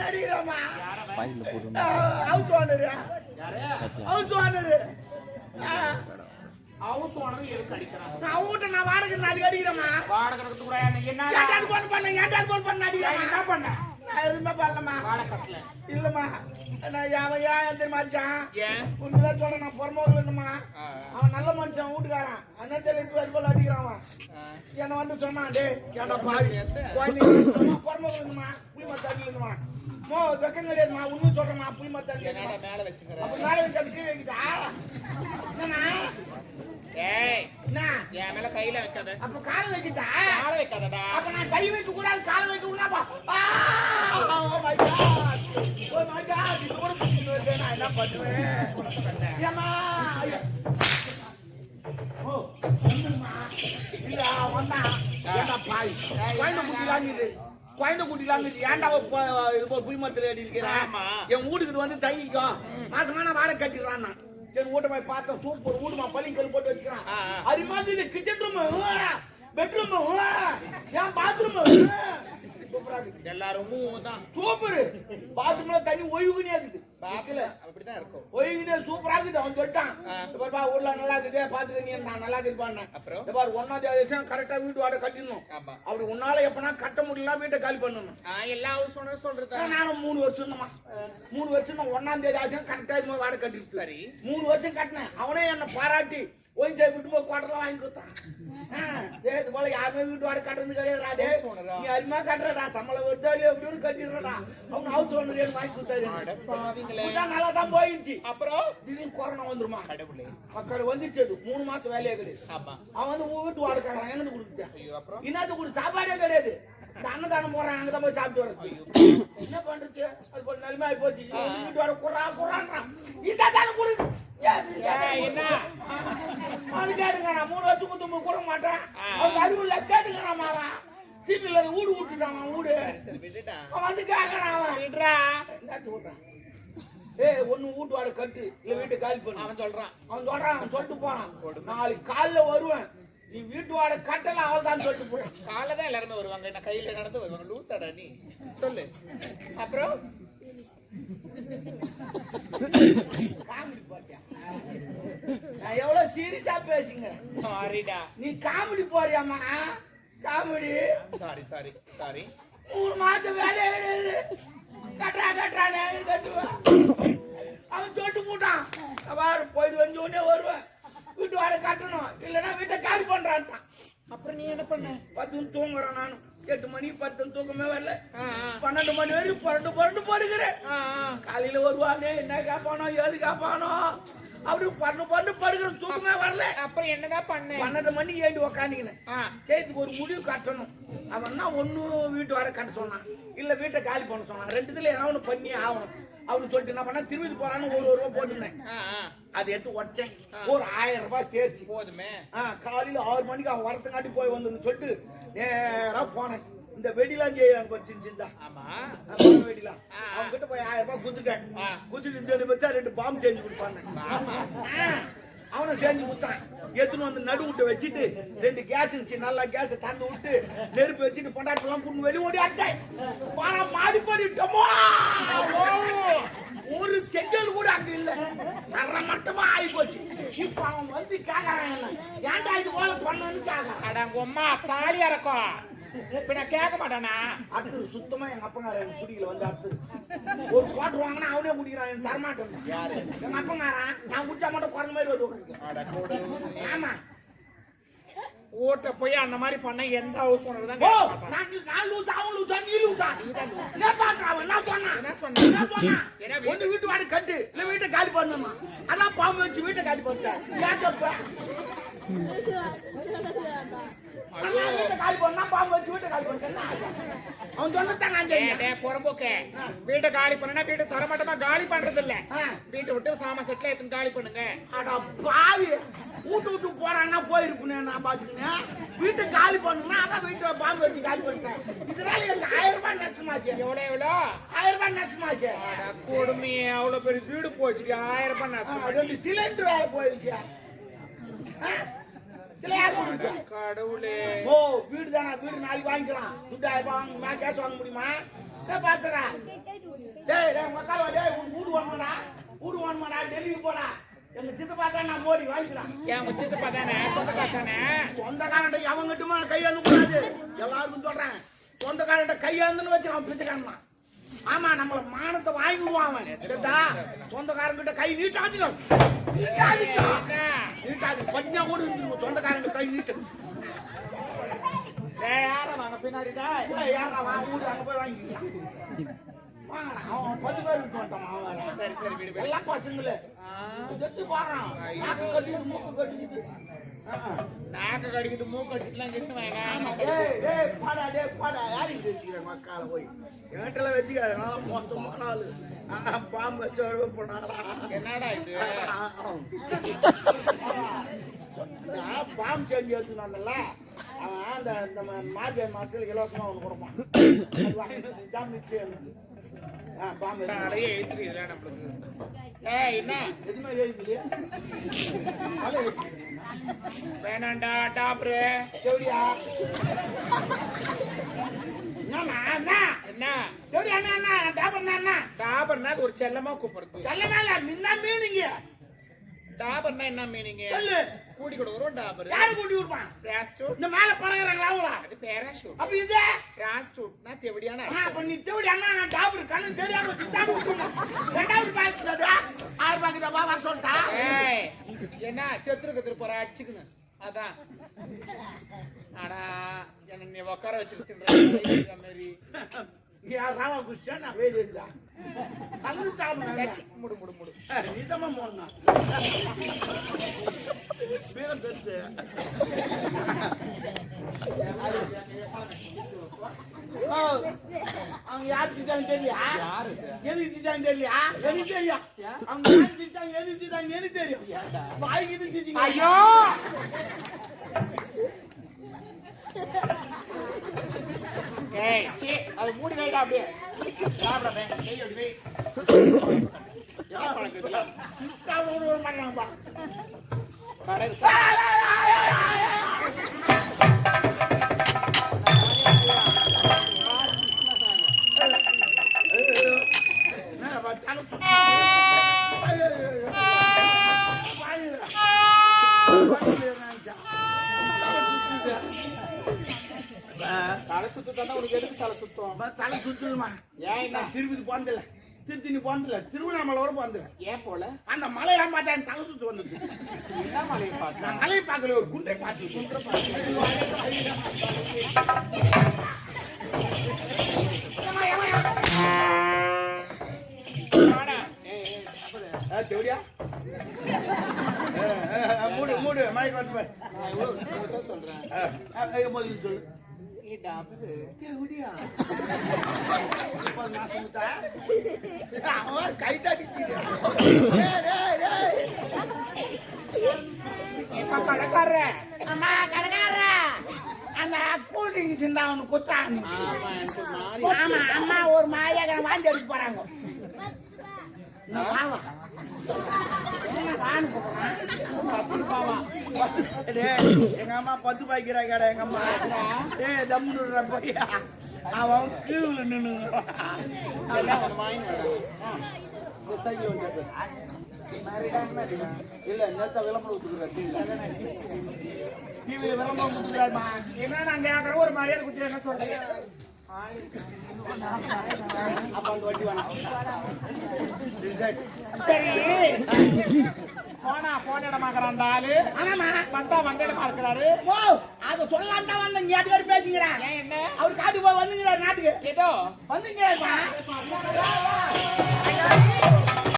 நடிக்கிறாமா house owner house owner நான் வாடகை நான் அதுக்கு அடிக்கிறேம்மா. வாடகை என்ன? போன் பண்ண? போன் பண்ண நான் எதுவுமே பண்ணலம்மா வாடகை கட்டல இல்லம்மா நான் ஏன் தெரியுமா உண்மையில சொல்றேன் நான் புறம்போக்கு இல்லம்மா அவன் நல்ல மனுஷன் வீட்டுக்காரன். அண்ணன் தெரியல அது போல அடிக்கிறான் அவன். என்ன வந்து சொன்னான் டே ஏன்டா பாவி. புறம்போக்கு இல்லம்மா புளி மோ வெக்கம் கிடையாதுமா உண்மை சொல்றேம்மா புளி மத்த அடிக்கல மேல வச்சுக்கிறேன் அப்ப மேல வச்சு அது கீழே வைக்கிட்டா என்னம்மா? ஏய் என்ன என் மேல கையில வைக்காத. அப்ப கால் வைக்கிட்டா? கால வைக்காதடா. அப்ப நான் கை வைக்க கூடாது கால் வைக்க கூடாது. Oh my god oh my god இது கூட பிடிச்சிட்டு வருது நான் என்ன பண்ணுவேன்? ஏம்மா? ஓ வந்துமா இல்ல வந்தா. ஏண்டா பாய்? குழந்தை குட்டிலாங்குது குழந்தை ஏன்டா இது புளிமரத்துல அடி இருக்கிறேன். என் வீட்டுக்கு வந்து தங்கிக்கோ. மாசமான வாடகை கட்டிடுறான் நான் சரி வீட்டை போய் பார்த்தேன் சூப்பர் வீடுமா பள்ளிக்கல் போட்டு வச்சுக்கிறான். அது மாதிரி இது கிச்சன் ரூம் பெட்ரூம் ஏன் பாத்ரூம் எல்லாரும் சூப்பர். பாத்ரூம்ல தண்ணி ஒய்வுக்குனே இருக்குது. பாக்கல அப்படிதான் இருக்கும். ஒய்வுக்குனே சூப்பரா இருக்குது. அவன் சொல்லிட்டான். இப்ப பா ஊர்ல நல்லா இருக்குது. பாத்துக்க நீ நான் நல்லா பாண்ண அப்புறம்? பாரு ஒன்னாம் தேதி கரெக்டா வீட்டு வாடகை கட்டிடணும். அப்படி உன்னால எப்பனா கட்ட முடியல வீட்டை காலி பண்ணணும். எல்லா ஹவுஸ் ஓனர் சொல்றது நானும் மூணு வருஷம். மூணு வருஷம் ஒன்னாம் தேதி கரெக்டா இது மாதிரி வாடகை கட்டிடுச்சு. சரி. மூணு வருஷம் கட்டினேன். அவனே என்ன பாராட்டி சைடு விட்டு போய் குவாட்டர்லாம் வாங்கி கொடுத்தான் இது போல யாருமே வீட்டு வாடகை கட்டுறது கிடையாதுடா டே நீ அருமையா கட்டுறடா சம்பளம் வருதா இல்லையோ எப்படின்னு கட்டிடுறடா. அவங்க ஹவுஸ் ஓனர் வாங்கி கொடுத்தாரு நல்லா தான் போயிடுச்சு அப்புறம்? திடீர்னு கொரோனா வந்துருமா? மக்கள் வந்துச்சு அது மூணு மாசம் வேலையே கிடையாது. அவன் வந்து உன் வீட்டு வாடகை எங்க கொடுத்துட்டேன்? இன்னது கொடு சாப்பாடே கிடையாது. அன்னதானம் போறான் அங்கதான் போய் சாப்பிட்டு வரது. என்ன பண்றது? அது போல நிலைமை ஆகி போச்சு வீட்டு வாடகை குறா குறான்றான். இந்த தானே கொடு. என்ன? அது கேட்டுங்க நான் மூணு வருஷத்துக்கு தும்ப கூட மாட்டேன். அவங்க அறிவுல கேட்டுக்கிறான் அவன் சீட்டில் வீடு விட்டுட்டான் அவன் வீடு. அவன் வந்து கேட்கறான் அவன். என்னத்து விட்றான் ஏய் ஒண்ணு வீட்டு வாடகை கட்டு. இல்ல வீட்டை காலி பண்ணு. அவன் சொல்றான். அவன் சொல்றான் அவன் சொல்லிட்டு போறான். நாளைக்கு காலைல வருவேன். நீ வீட்டு வாடகை கட்டல அவள் தான் சொல்லிட்டு போறான். காலைல தான் எல்லாருமே வருவாங்க. நான் கையில நடந்து வருவாங்க. லூசாடா நீ. சொல்லு. அப்புறம் காமெடி பாத்தியா நான் எவ்வளவு சீரியஸா பேசுங்க. சாரிடா நீ காமெடி போறியாமா காமெடி. சாரி சாரி சாரி மூணு மாசம் வேலையே கிடையாது கட்டுறா கட்டுறானே கட்டுவேன். அவன் தொட்டு போட்டான். பாரு போயிட்டு வந்து உடனே வருவேன். வீட்டு வாடகை கட்டணும். இல்லைன்னா வீட்டை காலி பண்றான்ட்டான். அப்புறம் நீ என்ன பண்ண? பத்து தூங்குறேன் நானும். எட்டு மணி பத்து தூக்கமே வரல. பன்னெண்டு மணி வரைக்கும் புரண்டு புரண்டு படுக்கிறேன். ஆ. காலையில வருவானே என்ன கேட்பானோ ஏது கேட்பானோ அப்படி பண்டு பண்டு படுக்கிறேன் தூக்கமே வரல. அப்புறம் என்னதான் பண்ண? பன்னெண்டு மணி ஏண்டி உக்காந்துக்கினேன்? சேர்த்துக்கு ஒரு முடிவு கட்டணும். அவன்னா ஒண்ணு வீட்டு வர கட்ட சொன்னான். இல்ல வீட்டை காலி பண்ண சொன்னான். ரெண்டுத்துல ஏதாவது ஒண்ணு பண்ணி ஆகணும். அப்படின்னு சொல்லிட்டு என்ன பண்ணா திரும்பி போறான்னு ஒரு ரூபா போட்டுருந்தேன். அதை எடுத்து உடச்சேன். ஒரு ஆயிரம் ரூபாய் தேர்ச்சி. போதுமே. காலையில ஆறு மணிக்கு அவன் வரத்துக்காட்டி போய் வந்துன்னு சொல்லிட்டு நேரா போனேன். இந்த வெடிலாம் செய்யறாங்க பாரு சின்ன சின்னதா. ஆமா. வெடிலாம். அவங்க கிட்ட போய் ஆயிரம் ரூபாய் குத்துட்டேன். குத்துட்டு இந்த வச்சா ரெண்டு பாம்பு செஞ்சு கொடுப்பாங்க. அவனை செஞ்சு கொடுத்தான். எடுத்துன்னு வந்து நடு விட்டு வச்சுட்டு ரெண்டு கேஸ் இருந்துச்சு நல்லா கேஸ் தந்து விட்டு நெருப்பு வச்சுட்டு பொண்டாட்டெல்லாம் கொண்டு வெளிய ஓடி ஆட்டேன் பாரா மாடி பண்ணிட்டோமோ ஒரு செங்கல் கூட அங்க இல்ல. தர மட்டமா ஆகி போச்சு. இப்ப அவன் வந்து கேக்குறான் ஏன்டா இது போல பண்ணன்னு கேக்குறான்? அட உங்க அம்மா தாலி இறக்கும் இப்ப நான் கேட்க மாட்டானா? அடுத்தது சுத்தமா எங்க அப்பங்கார எனக்கு குடிக்கல வந்து ஒரு குவாட்டர் வாங்கினா அவனே குடிக்கிறான் எனக்கு தரமாட்டேன். யாரு? எங்க அப்பங்காரன் நான் குடிச்சா மட்டும் குறைஞ்ச மாதிரி கூட. ஆமா. ஓட்ட போய் அந்த மாதிரி பண்ண எந்த ஹவுஸ் ஓனர் தான். நான் லூசா அவன் லூசா நீ என்ன பாக்குறான் அவன்? என்ன சொன்னான் என்ன சொன்னான்? என்ன சொன்னான் என்ன வீட்டு- ஒண்ணு வீட்டு வாடகை கட்டு இல்ல வீட்டை காலி பண்ணணுமா? அதான் பாம்பு வச்சு வீட்டை காலி பண்ணிட்டேன். ஏன் தப்பு நல்லா வீட்டை காலி பண்ணா வீட்டை தரமாட்டமா காலி பண்றது இல்ல. வீட்டை விட்டு சாமா செட்டில் எடுத்து காலி பண்ணுங்க. பாவி. வீட்டு விட்டு போறான்னா போயிருப்பேன் நான் பாத்துக்கினேன். வீட்டை காலி பண்ணுனா அதான் வீட்டை பாம்பு வச்சு காலி பண்ணிட்டேன். இதனால எனக்கு ஆயிரம் ரூபாய் நஷ்டமாச்சு. எவ்வளோ ஆயிரம் ரூபாய் நஷ்டமாச்சு. அட கொடுமையே அவ்வளவு பெரிய வீடு போச்சு ஆயிரம் ரூபாய் நஷ்டம் சிலிண்டர் வேற போயிடுச்சு. கடவுளே. ஓ வீடு தானே வீடு நாளைக்கு வாங்கிக்கலாம். துட்டாயிரம் ரூபாய் வாங்க முடியுமா? என்ன பாத்துறா. டேய் டேய் மக்கால டேய் வீடு வாங்கடா வீடு வாங்கடா டெல்லிக்கு போடா. எங்க சித்தப்பா தான் நான் மோடி வாங்கிக்கலாம். என் உச்சத்தை பார்த்தானே சொந்த பார்த்தானே சொந்தக்காரன்ட்ட அவங்ககிட்டமா கையாந்து கூடாது எல்லாருக்கும் சொல்றேன். சொந்தக்காரன்ட்ட கையாந்துன்னு வச்சு அவன் பிச்சைக்காரன் ஆமா நம்மள மானத்தை வாங்கிடுவான் அவன். சரிதா சொந்தக்காரங்கிட்ட கை நீட்டாதீங்க நீட்டாதீங்க நீட்டாது கொஞ்சம் கூட இருந்துருவோம் சொந்தக்காரங்க கை நீட்டு. யாரா வாங்க பின்னாடி டேய் ஏய், யாரா வா வீடு அங்க போய் வாங்கடா அவன் பத்து பேர் இருக்க மாட்டான் அவன் வேற. சரி சரி விடு விடு. எல்லாம் பசங்களே ஆ, செத்து பாடுறான் நாக்கு மூக்கு ஆ. நாக்கு கடிக்குது மூக்கு கடிக்குதுலாம் கிட்டு ஆமா, வாங்க டேய், டேய், போடா, டேய், போடா. யாருக்கு வச்சுக்கிற மக்கால போய்? என்கிட்டலாம் வச்சுக்காத, மோசமான ஆளு. பாம்பு வச்சு அழுவ போனாடா. என்னடா இது. நான் பாம்பு செஞ்சு வந்தேன்ல, அவன் அந்த இந்த மார்கழி மாசத்துல இலவசமா ஒண்ணு கொடுப்பான். இதான் மிச்சம் பாம்பு. நிறைய எழுத்துக்கிறீங்களா நம்மளுக்கு வேணாண்டா டாப்ரு. ஒரு செல்லமா கூப்பிடுறது. சொல்ல மேல முன்ன மீனுங்க. டாபர்னா என்ன மீனிங் சொல்லு. கூடி கொடுக்குறோம் டாபர் யாரு கூட்டி விடுப்பான் பிராஸ்டூட் இந்த மேல பறகுறாங்களா அவங்களா அது பேராஷூட் அப்ப இது? பிராஸ்டூட்னா தெவடியான ஆ, அப்ப நீ தேடி அண்ணா நான் டாபர் கண்ணு தெரியாம திட்டாடி விட்டுணும் ரெண்டாவது பாக்குறது ஆறு பாக்குதா வா வர சொல்லிட்டா? என்ன செத்துருக்கு திருப்பற அடிச்சுக்கணும் அதான். ஆனா என்ன நீ உட்கார வச்சுக்கிட்டு மாதிரி. யார் ராமகிருஷ்ணன் நான் வேலை இருந்தா முடு முடு முடு. நீதமா போனா பேரம் பெருசு. அவங்க யார் திட்டாங்க தெரியா? எதுக்கு திட்டாங்க தெரியலையா? எனக்கு தெரியும். அவங்க யார் திட்டாங்க எதுக்கு திட்டாங்க எனக்கு தெரியும். வாய்க்கு திட்டிங்க ஐயோ! ஏய் சீ அது மூடி வைடா அப்படியே. சாப்பிடாதே கை அப்படி வை. பழக்கம் இதெல்லாம் ஒரு ஒரு. சுத்தம் உனக்கு எதுக்கு தலை சுத்தம்? தலை சுத்துதுமா ஏன் திருப்பதி போனதில்ல. திருத்தணி போனதில்ல. திருவண்ணாமலை வர போனதில்ல. ஏன் போல? அந்த மலையெல்லாம் பார்த்தா தலை சுத்து என்ன மலையை பார்த்தா? நான் மலையை பார்க்கல ஒரு குன்றை பார்த்து. தேவடியா? மூடு மூடு மயக்க வந்து சொல்றேன்? ஆ, அந்த கூல் ட்ரிங்க்ஸ் இருந்தா அவனுக்கு ஆமா, அம்மா ஒரு மாதிரியாக வாந்தி எடுக்க போறாங்க. எங்க அம்மா பத்து பாய்க்கிறா கடை எங்க அம்மா ஏய் தம்முடுற பையா அவன் கீவுல நின்னு. இல்ல நேத்த விளம்பரம் டிவியில விளம்பரம் ஊத்துக்கிறாருமா என்ன நான் கேட்கறேன், ஒரு மரியாதை குத்தி என்ன சொல்றீங்க சரி போனா போன இடமா இருக்கிற அந்த ஆளு. வந்தா வந்த இடமா இருக்கிறாரு. ஓ அத சொல்லலாம் தான் வந்தேன். நீ அது பேசுங்கிறேன் என்ன? அவர் காட்டுக்கு போய் வந்துங்கிறார் நாட்டுக்கு. ஏதோ. வந்துங்கிறாருமா ஐயா,